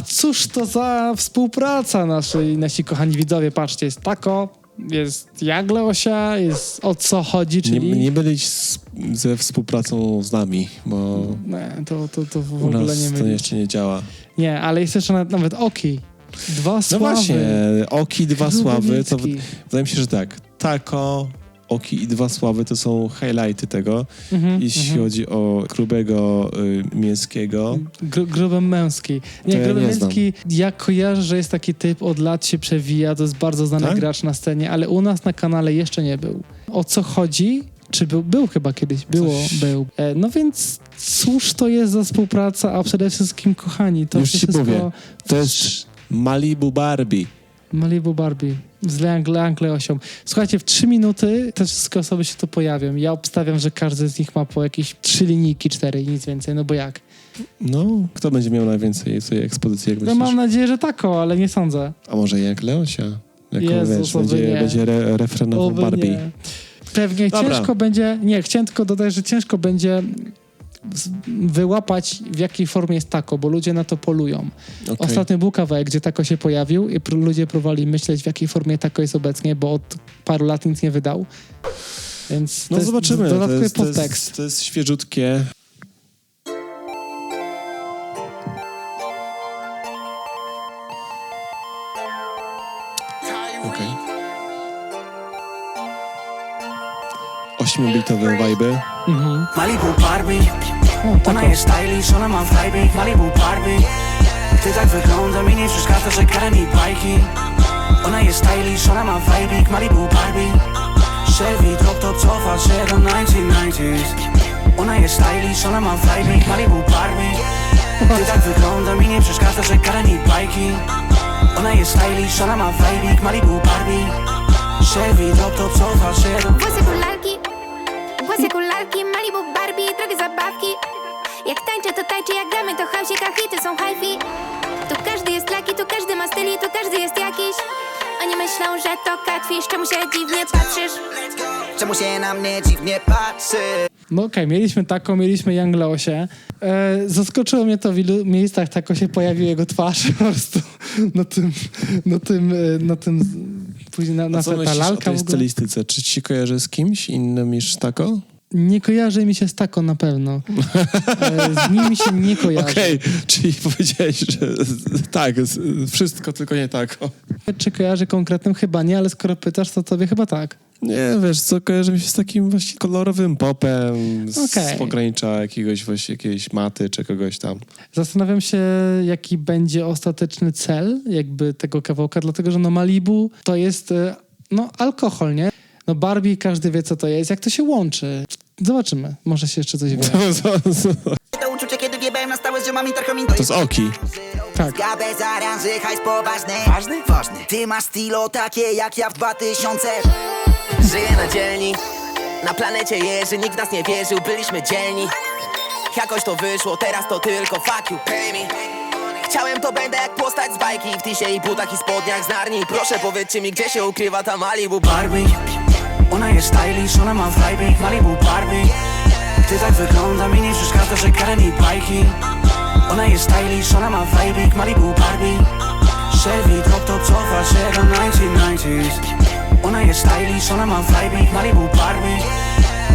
A cóż to za współpraca naszej, nasi kochani widzowie, patrzcie, jest Tako, jest Jagleosia, jest o co chodzi, Nie, czyli... nie byliś z, ze współpracą z nami, bo Nie, to, to, to w u ogóle nas nie to mylić. jeszcze nie działa. Nie, ale jest jeszcze nawet, nawet Oki. Dwa No sławy. właśnie, Oki, dwa sławy, to wydaje mi się, że tak. Tako, Oki i dwa sławy to są highlighty tego, Mhm, jeśli mhm. chodzi o grubego y, mięskiego. Gru, gruby męski. Nie, To ja gruby nie znam. męski, ja kojarzę, że jest taki typ, od lat się przewija, to jest bardzo znany Tak? gracz na scenie, ale u nas na kanale jeszcze nie był. O co chodzi? Czy był? Był chyba kiedyś, było, Coś- był. E, no więc cóż to jest za współpraca, a przede wszystkim, kochani, to Już się ci wszystko... powiem. To jest Malibu Barbie. Malibu Barbie z Leang- Leangleosią. Słuchajcie, w trzy minuty te wszystkie osoby się tu pojawią. Ja obstawiam, że każdy z nich ma po jakieś trzy linijki, cztery i nic więcej, no bo jak? No, kto będzie miał najwięcej tej ekspozycji, jak No myślisz? mam nadzieję, że tako, ale nie sądzę. A może jak Leosia? Jako, Jezus, wiesz, będzie, nie. będzie re, refrenował Barbie. nie. Pewnie Dobra. ciężko będzie, nie, chciałem tylko dodać, że ciężko będzie wyłapać w jakiej formie jest tako, bo ludzie na to polują. Okej. Ostatnio był kawałek, gdzie tako się pojawił i pr- ludzie próbowali myśleć, w jakiej formie tako jest obecnie, bo od paru lat nic nie wydał. Więc No zobaczymy. To jest, to, jest, to jest świeżutkie. 8-bitowe mhm. Malibu Barbie, ona jest stylish, ona ma vibe. Malibu Barbie, ty tak wygląda, mi nie przeszkadza, że kara mi bajki. Ona jest stylish, ona ma vibe. Malibu Barbie. Chevy, drop top, cofa się do 1990s Ona jest stylish, ona ma vibe. Malibu Barbie. Ty tak wygląda, mi nie przeszkadza, że kara mi bajki. Ona jest stylish, ona ma vibe. Malibu Barbie. Chevy, drop top, cofa się do włosy kularki, Malibu Barbie, drogie zabawki Jak tańczę to tańczę, jak gramy to house'ik, a hity są hi-fi Tu każdy jest laki, tu każdy ma styl i tu każdy jest jakiś Oni myślą, że to catfish, czemu się dziwnie patrzysz? Czemu się na mnie dziwnie patrzy? No okej, mieliśmy taką, mieliśmy Young Leosie. E, zaskoczyło mnie to w ilu miejscach tako się pojawił jego twarz po prostu na tym, na tym, e, na tym, później na, na co ta myślisz o lalka tej stylistyce? Czy ci się kojarzy z kimś innym niż Tako? Nie kojarzy mi się z taką na pewno. E, z nim się nie kojarzy. Okej, czyli powiedziałeś, że tak, wszystko, tylko nie Tako. Czy kojarzy konkretnym? Chyba nie, ale skoro pytasz, to tobie chyba tak. Nie, wiesz co, kojarzy mi się z takim właśnie kolorowym popem, z Okej. pogranicza jakiegoś właśnie jakiejś maty czy kogoś tam. Zastanawiam się, jaki będzie ostateczny cel jakby tego kawałka, dlatego że no Malibu to jest e, no alkohol, nie? No Barbie, każdy wie co to jest, jak to się łączy. Zobaczymy, może się jeszcze coś wie. To uczucie, kiedy wiebałem na stałe z ziomami tarchomin To To z Oki. Tak. Bez aranży, hajs poważny Ważny? Ważny Ty masz stylo takie jak ja w 2000 Żyję na dzielni. Na planecie jeży, nikt w nas nie wierzył Byliśmy dzielni. Jakoś to wyszło, teraz to tylko fuck you, pay me. Chciałem to będę jak postać z bajki W tisie i butach i spodniach z narni. Proszę powiedzcie mi, gdzie się ukrywa ta Malibu Barbie? Ona jest stylish, ona ma vibe Malibu Barbie. Ty tak wygląda, mi nie przeszkadza, że kara mi bajki. Ona jest stylish, ona ma vibe Malibu Barbie. Chevy drop top cofa się do 1990s Jest stylish, ona ma vibe Malibu Barbie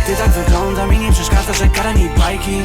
Ty tak wygląda, mi nie przeszkadza, że kara mi bajki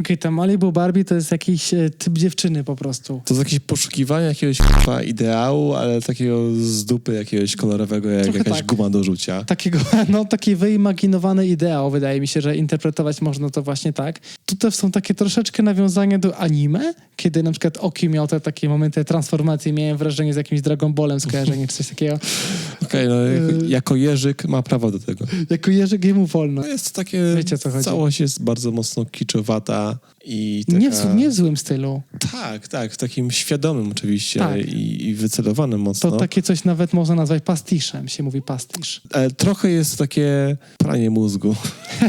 Okej, ta Malibu Barbie to jest jakiś e, typ dziewczyny po prostu. To jest jakieś poszukiwanie jakiegoś k***a ideału, ale takiego z dupy jakiegoś kolorowego, jak Trochę jakaś tak. guma do rzucia. Takiego, no taki wyimaginowany ideał, wydaje mi się, że interpretować można to właśnie tak. Tutaj są takie troszeczkę nawiązania do anime, kiedy na przykład Oki miał te takie momenty transformacji, miałem wrażenie z jakimś Dragon Ballem skojarzenie, czy coś takiego. Okej, no jako, Y- jako Jerzyk ma prawo do tego. Jako Jerzyk jemu wolno. No jest to takie, Wiecie, o co chodzi. całość jest bardzo mocno kiczowata i taka... Nie w, nie w złym stylu. Tak, tak, w takim świadomym oczywiście Tak. i, i wycelowanym To mocno. takie coś nawet można nazwać pastiszem, się mówi pastisz. Ale trochę jest to takie pranie mózgu,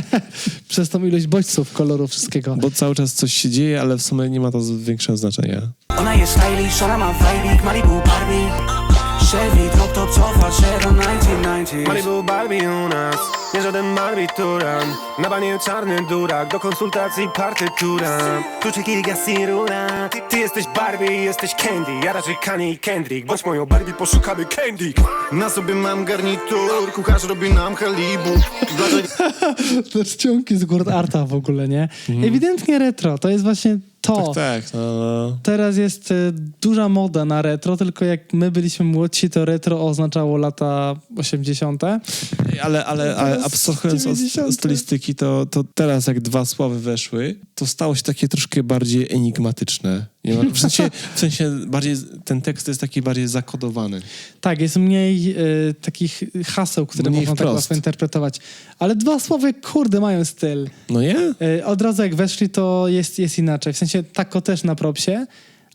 Przez tą ilość bodźców, kolorów, wszystkiego. bo cały czas coś się dzieje, ale w sumie nie ma to większego znaczenia. Ona jest stylish, ona ma vibe Malibu Barbie Chevy drop top do 1990s Malibu Barbie u nas, nie żaden barbituran Na banie czarny durak, do konsultacji partytura. Kluczyki gaz i rura ty, ty jesteś Barbie, jesteś Candy. Ja raczej Kanye i Kendrick. Bądź moją Barbie, poszukamy Candy Na sobie mam garnitur, kucharz robi nam halibut Dlaczego Te czcionki z Gord Arta w ogóle, nie? Ewidentnie retro, to jest właśnie to. Tak, tak, no, no. Teraz jest e, duża moda na retro, tylko jak my byliśmy młodsi, to retro oznaczało lata 80. Ej, Ale, ale, ale abstrahując od 90. stylistyki, to, to teraz jak dwa słowy weszły, to stało się takie troszkę bardziej enigmatyczne. W, sensie, w sensie bardziej, ten tekst jest taki bardziej zakodowany. Tak, jest mniej e, takich haseł, które Mniej można tak wprost. łatwo interpretować. Ale dwa słowy, kurde, mają styl. No nie? E, Od razu jak weszli, to jest, jest inaczej. W sensie tako też na propsie,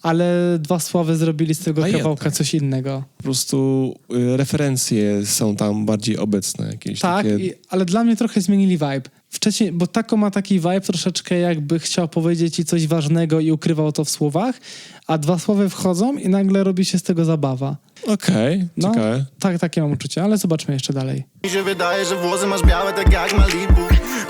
ale dwa słowy zrobili z tego A jednak. kawałka coś innego. Po prostu y, referencje są tam bardziej obecne. Jakieś Tak, takie... i, ale dla mnie trochę zmienili vibe. Wcześniej, bo Tako ma taki vibe troszeczkę jakby chciał powiedzieć ci coś ważnego i ukrywał to w słowach, a dwa słowy wchodzą i nagle robi się z tego zabawa. Okej, No, ciekawe. tak, takie mam uczucie, ale zobaczmy jeszcze dalej. mi się wydaje, że włosy masz białe tak jak Malibu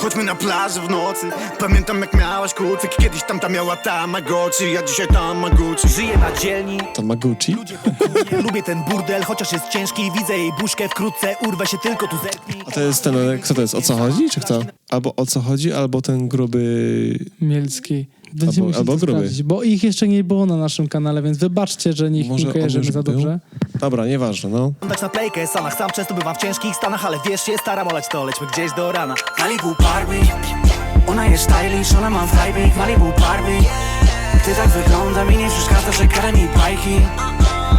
Chodźmy na plażę w nocy Pamiętam jak miałaś kucyk Kiedyś tamta miała Tamagotchi Ja dzisiaj Tamaguchi Żyję na dzielni, To Maguchi? lubię ten burdel, chociaż jest ciężki Widzę jej buźkę, wkrótce urwę się tylko tu zerknij A to jest ten, kto to jest? O co chodzi, czy kto? Albo o co chodzi, albo ten gruby... Mielski. Będziemy Albo- musieli albo to gruby. sprawdzić, bo ich jeszcze nie było na naszym kanale, więc wybaczcie, że niech Może nie kojarzymy już za był? dobrze. Dobra, nieważne, no. Dać na playkę, Stanach sam często bywam w ciężkich stanach Ale wiesz się, staram olać to, lećmy gdzieś do rana. Malibu Barbie Ona jest stylish, ona ma vibe. Malibu Barbie Ty tak wygląda mi nie przeszkadza, że kara mi bajki.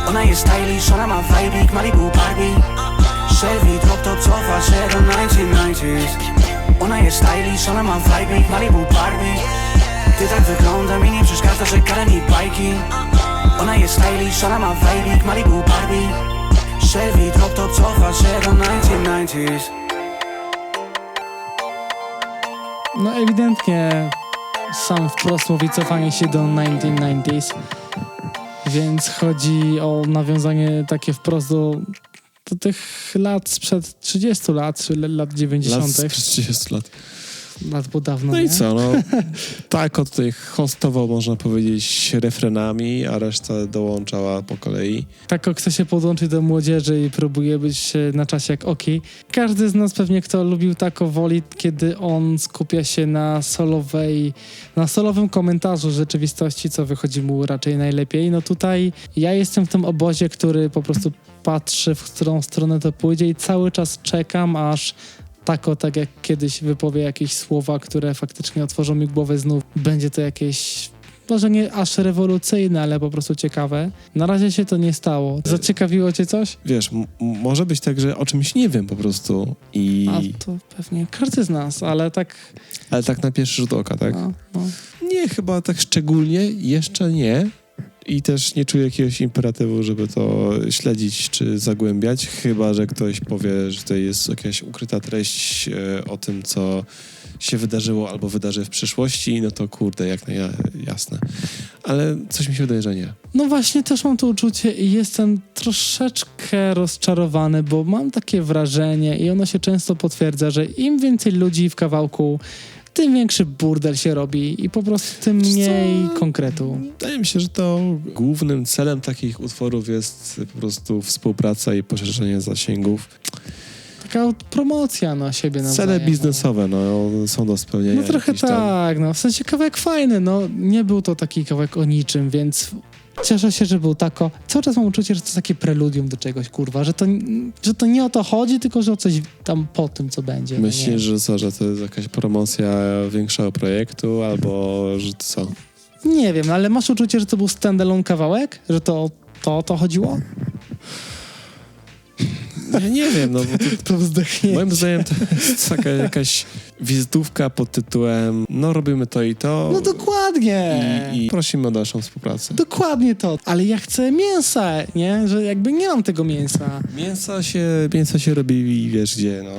Ona jest stylish, ona ma vibe. Malibu Barbie Chevy drop top cofa się do 1990s Ona jest stylish, ona ma vibe. Malibu Barbie Ty tak wygląda mi nie przeszkadza, że kara mi bajki Ona jest stylish, ona ma vibe Malibu Barbie Chevy drop top cofa się do 1990s No ewidentnie sam wprost mówi cofanie się do 1990s, więc chodzi o nawiązanie takie wprost do, do tych lat sprzed 30 lat, czy lat 90. Lat przez 30 lat. Bo dawno, No nie? i co, no. Tak, o tutaj hostował, można powiedzieć, refrenami, a reszta dołączała po kolei. Tak, chce się podłączyć do młodzieży i próbuje być e, na czasie jak Oki. Każdy z nas pewnie, kto lubił tako, woli, kiedy on skupia się na solowej, na solowym komentarzu rzeczywistości, co wychodzi mu raczej najlepiej. No tutaj ja jestem w tym obozie, który po prostu patrzy, w którą stronę to pójdzie i cały czas czekam, aż tako, tak jak kiedyś wypowie jakieś słowa, które faktycznie otworzą mi głowę znów. Będzie to jakieś może nie aż rewolucyjne, ale po prostu ciekawe. Na razie się to nie stało. Zaciekawiło cię coś? Wiesz, może być tak, że o czymś nie wiem po prostu. I... A to pewnie każdy z nas, ale tak. Ale tak na pierwszy rzut oka, tak? No, no. Nie, chyba tak szczególnie jeszcze nie. I też nie czuję jakiegoś imperatywu, żeby to śledzić czy zagłębiać, chyba że ktoś powie, że to jest jakaś ukryta treść e, o tym, co się wydarzyło albo wydarzy w przyszłości, no to kurde, jak na ja- jasne. Ale coś mi się wydaje, że nie. no właśnie, też mam to uczucie i jestem troszeczkę rozczarowany, bo mam takie wrażenie i ono się często potwierdza, że im więcej ludzi w kawałku, tym większy burdel się robi i po prostu tym Wiesz co? mniej konkretu. Wydaje mi się, że to głównym celem takich utworów jest po prostu współpraca i poszerzenie zasięgów. Taka promocja na siebie nawzajem. Cele no. biznesowe no, są do spełnienia. No trochę jakieś tam. tak, no w sensie kawałek fajny, no nie był to taki kawałek o niczym, więc cieszę się, że był tako. Cały czas mam uczucie, że to jest takie preludium do czegoś, kurwa, że to, że to nie o to chodzi, tylko że o coś tam po tym, co będzie. no? Myślisz, że co, że to jest jakaś promocja większego projektu, albo że to co? Nie wiem, ale masz uczucie, że to był standalone kawałek? Że to to, o to chodziło? Ja nie wiem, no bo to, To moim zdaniem to jest taka jakaś wizytówka pod tytułem no robimy to i to No dokładnie. i, i prosimy o dalszą współpracę. Dokładnie to. Ale ja chcę mięsa, nie? Że jakby nie mam tego mięsa. Mięso się, mięso się robi, wiesz gdzie, no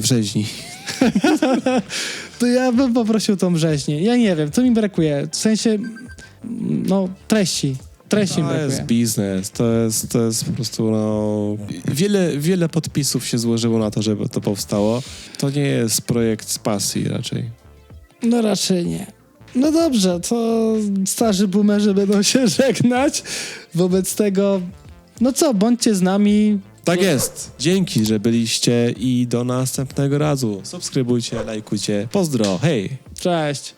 w rzeźni. To ja bym poprosił tą wrześnię. Ja nie wiem, co mi brakuje. W sensie, no, treści. Treści im To jest brakuje. biznes, to jest, to jest po prostu, no... Wiele, wiele podpisów się złożyło na to, żeby to powstało. To nie jest projekt z pasji raczej. No raczej nie. No dobrze, to starzy boomerzy będą się żegnać. Wobec tego, no co, bądźcie z nami. Tak jest. Dzięki, że byliście i do następnego razu. Subskrybujcie, lajkujcie. Pozdro, hej! Cześć.